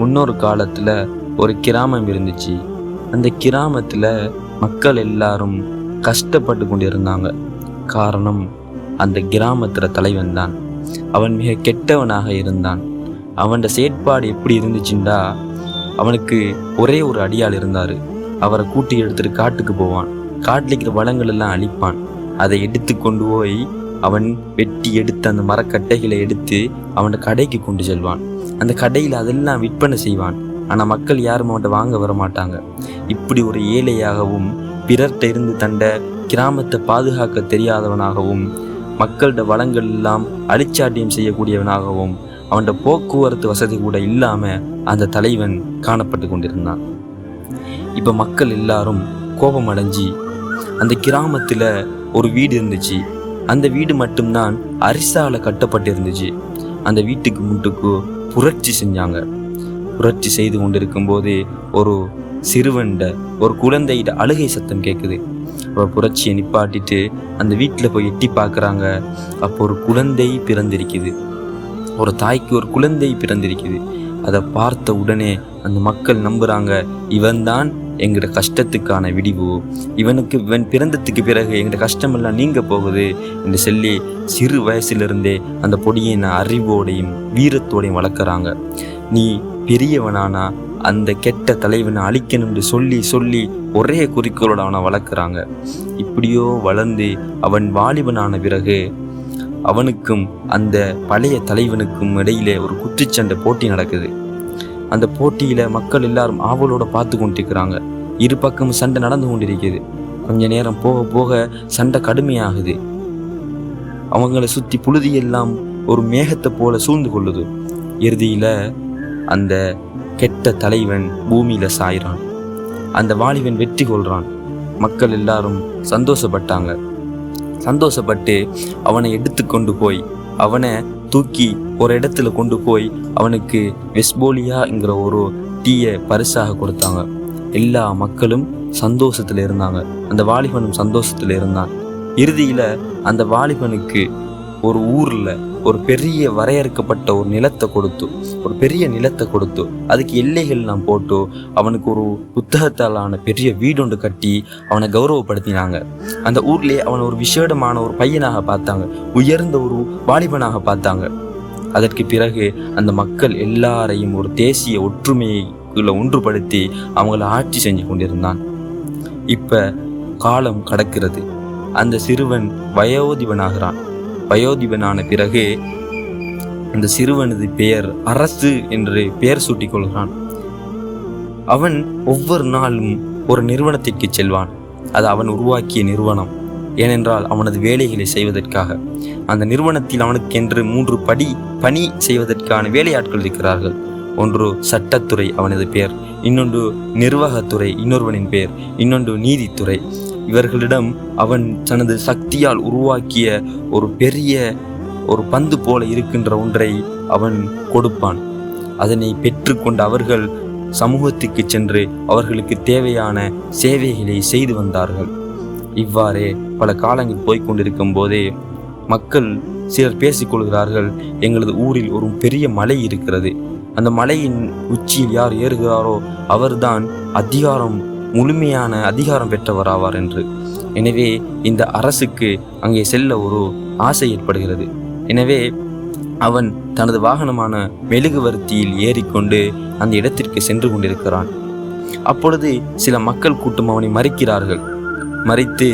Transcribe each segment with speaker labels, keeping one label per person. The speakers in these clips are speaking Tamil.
Speaker 1: முன்னொரு காலத்தில் ஒரு கிராமம் இருந்துச்சு. அந்த கிராமத்தில் மக்கள் எல்லாரும் கஷ்டப்பட்டு கொண்டிருந்தாங்க. காரணம் அந்த கிராமத்தில் தலைவன் தான். அவன் மிக கெட்டவனாக இருந்தான். அவனோட செயற்பாடு எப்படி இருந்துச்சுண்டா? அவனுக்கு ஒரே ஒரு அடியாள் இருந்தார். அவரை கூட்டி எடுத்துட்டு காட்டுக்கு போவான். காட்டில் இருக்கிற வளங்கள் எல்லாம் அழிப்பான். அதை எடுத்து கொண்டு போய் அவன் வெட்டி எடுத்து அந்த மரக்கட்டைகளை எடுத்து அவன் கடைக்கு கொண்டு செல்வான். அந்த கடையில் அதெல்லாம் விற்பனை செய்வான். ஆனால் மக்கள் யாரும் அவன்கிட்ட வாங்க வர மாட்டாங்க. இப்படி ஒரு ஏழையாகவும் பிறர்கிட்ட இருந்து தண்ட கிராமத்தை பாதுகாக்க தெரியாதவனாகவும் மக்களோட வளங்கள் எல்லாம் அழிச்சாட்டியம் செய்யக்கூடியவனாகவும் அவன்கிட்ட போக்குவரத்து வசதி கூட இல்லாமல் அந்த தலைவன் காணப்பட்டு கொண்டிருந்தான். இப்போ மக்கள் எல்லாரும் கோபம் அடைஞ்சி அந்த கிராமத்தில் ஒரு வீடு இருந்துச்சு. அந்த வீடு மட்டும்தான் அரிசால கட்டப்பட்டு இருந்துச்சு அந்த வீட்டுக்கு முட்டுக்கு புரட்சி செஞ்சாங்க. புரட்சி செய்து கொண்டிருக்கும் போது ஒரு சிறுவன்ட ஒரு குழந்தையிட அழுகை சத்தம் கேட்குது அப்புறம் புரட்சியை நிப்பாட்டிட்டு அந்த வீட்டில் போய் எட்டி பார்க்குறாங்க அப்போ ஒரு குழந்தை பிறந்திருக்குது. ஒரு தாய்க்கு ஒரு குழந்தை பிறந்திருக்குது. அதை பார்த்த உடனே அந்த மக்கள் நம்புகிறாங்க இவன்தான் எங்களோட கஷ்டத்துக்கான விடிவு. இவனுக்கு இவன் பிறந்ததுக்கு பிறகு எங்களோட கஷ்டமெல்லாம் நீங்க போகுது என்று சொல்லி சிறு வயசுலேருந்தே அந்த பொடியை நான் அறிவோடையும் வீரத்தோடையும் வளர்க்குறாங்க. நீ பெரியவனானா அந்த கெட்ட தலைவனை அழிக்கணும்னு சொல்லி சொல்லி ஒரே குறிக்கோளோட அவனை வளர்க்குறாங்க. இப்படியோ வளர்ந்து அவன் வாலிபனான பிறகு அவனுக்கும் அந்த பழைய தலைவனுக்கும் இடையிலே ஒரு குத்துச்சண்டை போட்டி நடக்குது. அந்த போட்டியில மக்கள் எல்லாரும் ஆவலோட பார்த்து கொண்டிருக்கிறாங்க. இரு பக்கமும் சண்டை நடந்து கொண்டிருக்குது. கொஞ்ச நேரம் போக போக சண்டை கடுமையாகுது. அவங்கள சுத்தி புழுதி எல்லாம் ஒரு மேகத்தை போல சூழ்ந்து கொள்ளுது. இறுதியில அந்த கெட்ட தலைவன் பூமியில சாயிறான். அந்த வாலிபன் வெற்றி கொள்றான். மக்கள் எல்லாரும் சந்தோஷப்பட்டாங்க. சந்தோஷப்பட்டு அவனை எடுத்து கொண்டு போய் அவனை தூக்கி ஒரு இடத்துல கொண்டு போய் அவனுக்கு வெஸ்போலியாங்கிற ஒரு டீயை பரிசாக கொடுத்தாங்க. எல்லா மக்களும் சந்தோஷத்தில் இருந்தாங்க. அந்த வாலிபனும் சந்தோஷத்தில் இருந்தான். இறுதியில் அந்த வாலிபனுக்கு ஒரு ஊரில் ஒரு பெரிய வரையறுக்கப்பட்ட ஒரு நிலத்தை கொடுத்து ஒரு பெரிய நிலத்தை கொடுத்து அதுக்கு எல்லைகள் நான் போட்டு அவனுக்கு ஒரு புத்தகத்தாலான பெரிய வீடொன்று கட்டி அவனை கௌரவப்படுத்தினாங்க. அந்த ஊர்லேயே அவனை ஒரு விசேடமான ஒரு பையனாக பார்த்தாங்க. உயர்ந்த ஒரு வாலிபனாக பார்த்தாங்க. அதற்கு பிறகு அந்த மக்கள் எல்லாரையும் ஒரு தேசிய ஒற்றுமைக்குள்ள ஒன்றுபடுத்தி அவங்கள ஆட்சி செஞ்சு கொண்டிருந்தான். இப்போ காலம் கடக்கிறது. அந்த சிறுவன் வயோதிபனாகிறான். வயோதிபனான பிறகு அந்த சிறுவனது பெயர் அரசு என்று பெயர் சூட்டிக் கொள்கிறான் அவன் ஒவ்வொரு நாளும் ஒரு நிறுவனத்திற்கு செல்வான். அது அவன் உருவாக்கிய நிறுவனம். ஏனென்றால் அவனது வேலைகளை செய்வதற்காக. அந்த நிறுவனத்தில் அவனுக்கென்று மூன்று படி பணி செய்வதற்கான வேலையாட்கள் இருக்கிறார்கள். ஒன்று சட்டத்துறை அவனது பெயர் இன்னொன்று நிர்வாகத்துறை இன்னொருவனின் பெயர் இன்னொன்று நீதித்துறை. இவர்களிடம் அவன் தனது சக்தியால் உருவாக்கிய ஒரு பெரிய ஒரு பந்து போல இருக்கின்ற ஒன்றை அவன் கொடுப்பான். அதனை பெற்றுக்கொண்ட அவர்கள் சமூகத்துக்கு சென்று அவர்களுக்கு தேவையான சேவைகளை செய்து வந்தார்கள். இவ்வாறே பல காலங்கள் போய்கொண்டிருக்கும் போதே மக்கள் சிலர் பேசிக்கொள்கிறார்கள் எங்களது ஊரில் ஒரு பெரிய மலை இருக்கிறது. அந்த மலையின் உச்சியில் யார் ஏறுகிறாரோ அவர்தான் அதிகாரம் முழுமையான அதிகாரம் பெற்றவர் ஆவார் என்று. எனவே இந்த அரசுக்கு அங்கே செல்ல ஒரு ஆசை ஏற்படுகிறது. எனவே அவன் தனது வாகனமான மெழுகுவர்த்தியில் ஏறிக்கொண்டு அந்த இடத்திற்கு சென்று கொண்டிருக்கிறான். அப்பொழுது சில மக்கள் கூட்டம் அவனை மறிக்கிறார்கள். மறித்து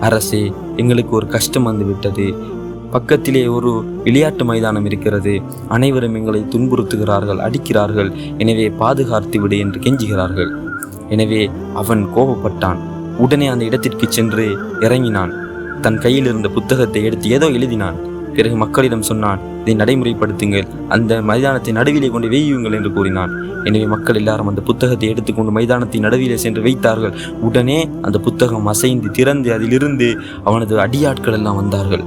Speaker 1: அரசே எங்களுக்கு ஒரு கஷ்டம் வந்துவிட்டது. பக்கத்திலே ஒரு விளையாட்டு மைதானம் இருக்கிறது. அனைவரும் எங்களை துன்புறுத்துகிறார்கள் அடிக்கிறார்கள். எனவே பாதுகாத்து விடு என்று கெஞ்சுகிறார்கள். எனவே அவன் கோபப்பட்டான். உடனே அந்த இடத்திற்கு சென்று இறங்கினான். தன் கையில் இருந்த புத்தகத்தை எடுத்து ஏதோ எழுதினான். பிறகு மக்களிடம் சொன்னான் இதை நடைமுறைப்படுத்துங்கள். அந்த மைதானத்தை நடுவிலே கொண்டு வெய்யுங்கள் என்று கூறினான். எனவே மக்கள் எல்லாரும் அந்த புத்தகத்தை எடுத்துக்கொண்டு மைதானத்தின் நடுவிலே சென்று வைத்தார்கள். உடனே அந்த புத்தகம் அசைந்து திறந்து அதிலிருந்து அவனது அடியாட்கள் எல்லாம் வந்தார்கள்.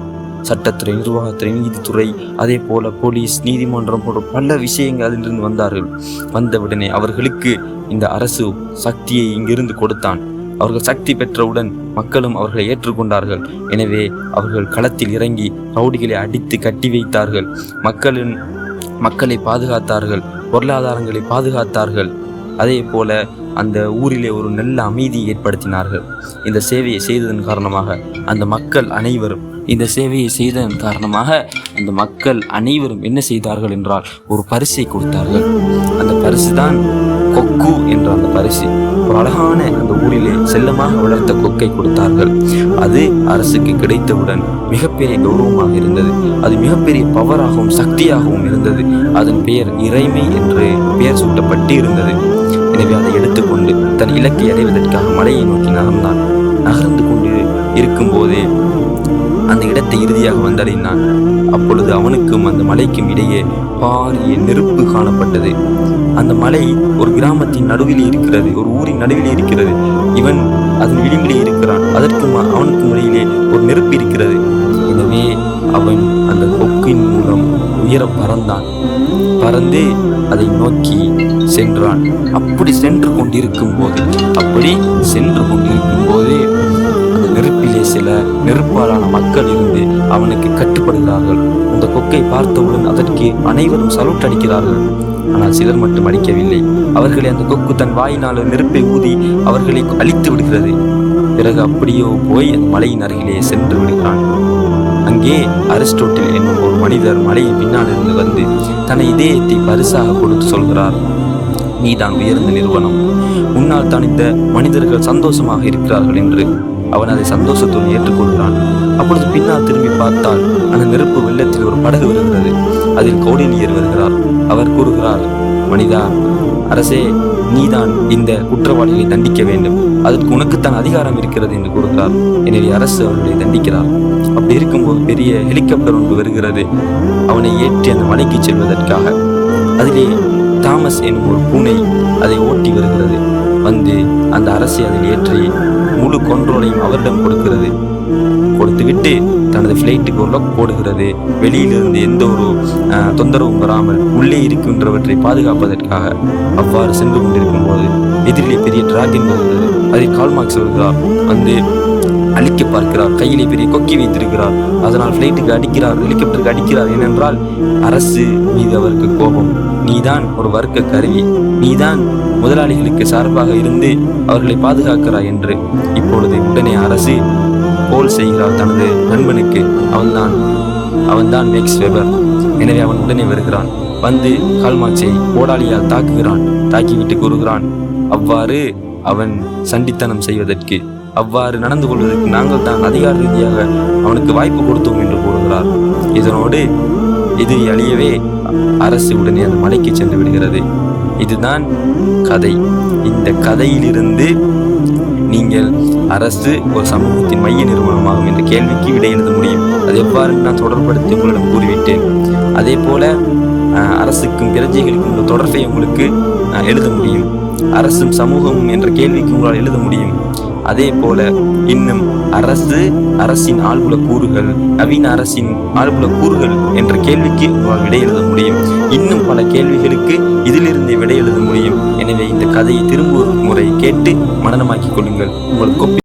Speaker 1: சட்டத்துறை நிர்வாகத்துறை நீதித்துறை அதே போல போலீஸ் நீதிமன்றம் போன்ற பல விஷயங்கள் அதிலிருந்து வந்தார்கள். வந்தவுடனே அவர்களுக்கு இந்த அரசு சக்தியை இங்கிருந்து கொடுத்தான். அவர்கள் சக்தி பெற்றவுடன் மக்களும் அவர்களை ஏற்றுக்கொண்டார்கள். எனவே அவர்கள் களத்தில் இறங்கி ரவுடிகளை அடித்து கட்டி வைத்தார்கள். மக்களின் மக்களை பாதுகாத்தார்கள். பொருளாதாரங்களை பாதுகாத்தார்கள். அதே போல அந்த ஊரிலே ஒரு நல்ல அமைதியை ஏற்படுத்தினார்கள். இந்த சேவையை செய்ததன் காரணமாக அந்த மக்கள் அனைவரும் இந்த சேவையை செய்ததன் காரணமாக அந்த மக்கள் அனைவரும் என்ன செய்தார்கள் என்றால் ஒரு பரிசை கொடுத்தார்கள். அந்த பரிசு தான் கொக்கு என்ற அந்த பரிசு. ஒரு அழகான அந்த ஊரிலே செல்லமாக வளர்த்த கொக்கை கொடுத்தார்கள். அது அரசுக்கு கிடைத்தவுடன் மிகப்பெரிய கௌரவமாக இருந்தது. அது மிகப்பெரிய பவராகவும் சக்தியாகவும் இருந்தது. அதன் பெயர் இறைமை என்று பெயர் சூட்டப்பட்டு இருந்தது எனவே அதை எடுத்துக்கொண்டு தன் இலக்கை அடைவதற்காக மலையை நோக்கி நகர்ந்தான். நகர்ந்து கொண்டு இருக்கும்போதே வழியாக வந்தடைந்தான். அப்பொழுது அவனுக்கும் அந்த மலைக்கும் இடையே பாரிய நெருப்பு காணப்பட்டது. அந்த மலை ஒரு கிராமத்தின் நடுவில் இருக்கிறது ஒரு ஊரின் நடுவில் இருக்கிறது. இவன் அதன் விளிம்பிலே இருக்கிறான். அதற்கும் அவனுக்கும் இடையிலே ஒரு நெருப்பு இருக்கிறது. எனவே அவன் அந்த கொக்கின் மூலம் உயர பறந்தான். பறந்து அதை நோக்கி சென்றான். அப்படி சென்று கொண்டிருக்கும் போது அப்படி சென்று கொண்டிருக்கும் போது சில நெருப்பாலான மக்கள் இருந்து அவனுக்கு கட்டுப்படுகிறார்கள். அந்த கொக்கை பார்த்தவுடன் அதற்கு அனைவரும் சலூட் அடிக்கிறார்கள் ஆனால் சிலர் மட்டும் அடிக்கவில்லை. அவர்களை அந்த கொக்கு தன் வாயினால் நெருப்பை ஊதி அவர்களை அழித்து விடுகிறது. பிறகு அப்படியோ போய் அந்த மலையின் அருகிலே சென்று விடுகிறான். அங்கே அரிஸ்டோட்டில் என்னும் ஒரு மனிதர் மலையின் பின்னால் இருந்து வந்து தன் இதயத்தை பரிசாக கொடுத்து சொல்கிறார் நீதான் உயர்ந்த நிறுவனம். உன்னால் தான் இந்த மனிதர்கள் சந்தோஷமாக இருக்கிறார்கள் என்று. அவன் அதை சந்தோஷத்துடன் ஏற்றுக்கொள்கிறான் அப்பொழுது பின்னால் திரும்பி பார்த்தால் அந்த நெருப்பு வெள்ளத்தில் ஒரு படகு வருகிறது அதில் கௌடினியர் வருகிறார். அவர் கூறுகிறார் மனிதா அரசே நீதான் இந்த குற்றவாளிகளை தண்டிக்க வேண்டும். அதற்கு உனக்குத்தான் அதிகாரம் இருக்கிறது என்று கூறுகிறார். எனவே அரசு அவர்களை தண்டிக்கிறார். அப்படி இருக்கும்போது பெரிய ஹெலிகாப்டர் ஒன்று வருகிறது. அவனை ஏற்றி அந்த மலைக்கு செல்வதற்காக. அதிலே தாமஸ் என்னும் ஒரு பூனை அதை ஓட்டி வருகிறது. வந்து அந்த அரசை அதில் ஏற்றி முழு கொன்றோலையும் அவரிடம் கொடுக்கிறது. கொடுத்துவிட்டு தனது ஃப்ளைட்டுக்கு உள்ள போடுகிறது. வெளியிலிருந்து எந்த ஒரு தொந்தரவும் வராமல் உள்ளே இருக்கின்றவற்றை பாதுகாப்பதற்காக அவ்வாறு சென்று கொண்டிருக்கும் போது எதிரிலே பெரிய டிராகன் வருகிறது. அதில் கால்மார்க்ஸ் வருகிறார் வந்து அழிக்க பார்க்கிறார். கையிலே பெரிய கொக்கி வைத்திருக்கிறார். அதனால் ஃப்ளைட்டுக்கு அடிக்கிறார் ஹெலிகாப்டருக்கு அடிக்கிறார். ஏனென்றால் அரசு மீது அவருக்கு கோபம். நீதான் ஒரு வர்க்க கருவி. நீதான் முதலாளிகளுக்கு சார்பாக இருந்து அவர்களை பாதுகாக்கிறாய் என்று இப்பொழுது உடனே அரசு போல் செய்கிறார் தனது நண்பனுக்கு. அவன்தான் அவன்தான் மேக்ஸ் வெபர். எனவே அவன் உடனே வருகிறான். வந்து கால்மாச்சை ஓடாளியால் தாக்குகிறான். தாக்கிவிட்டு கூறுகிறான். அவ்வாறு அவன் சண்டித்தனம் செய்வதற்கு அவ்வாறு நடந்து கொள்வதற்கு நாங்கள் தான் அதிகார ரீதியாக அவனுக்கு வாய்ப்பு கொடுத்தோம் என்று கூறுகிறார். இதனோடு இது அழியவே அரசு உடனே அந்த மலைக்கு சென்று விடுகிறது. இதுதான் கதை. இந்த கதையிலிருந்து நீங்கள் அரசு ஒரு சமூகத்தின் மைய நிறுவனமாகும் என்ற கேள்விக்கு விடை எழுத முடியும். அது எவ்வாறு நான் தொடர்படுத்தி உங்களிடம் கூறிவிட்டேன். அதே போல அரசுக்கும் பிரஜைகளுக்கும் உள்ள தொடர்பை உங்களுக்கு நான் எழுத முடியும். அரசும் சமூகமும் என்ற கேள்விக்கு உங்களால் எழுத முடியும். அதே போல இன்னும் அரசு அரசின் ஆழ்புல கூறுகள் நவீன அரசின் ஆழ்புல கூறுகள் என்ற கேள்விக்கு விடை எழுத முடியும். இன்னும் பல கேள்விகளுக்கு இதிலிருந்தே விடை எழுத முடியும். எனவே இந்த கதையை திரும்ப ஒரு முறை கேட்டு மனனமாக்கிக் கொள்ளுங்கள். உங்கள்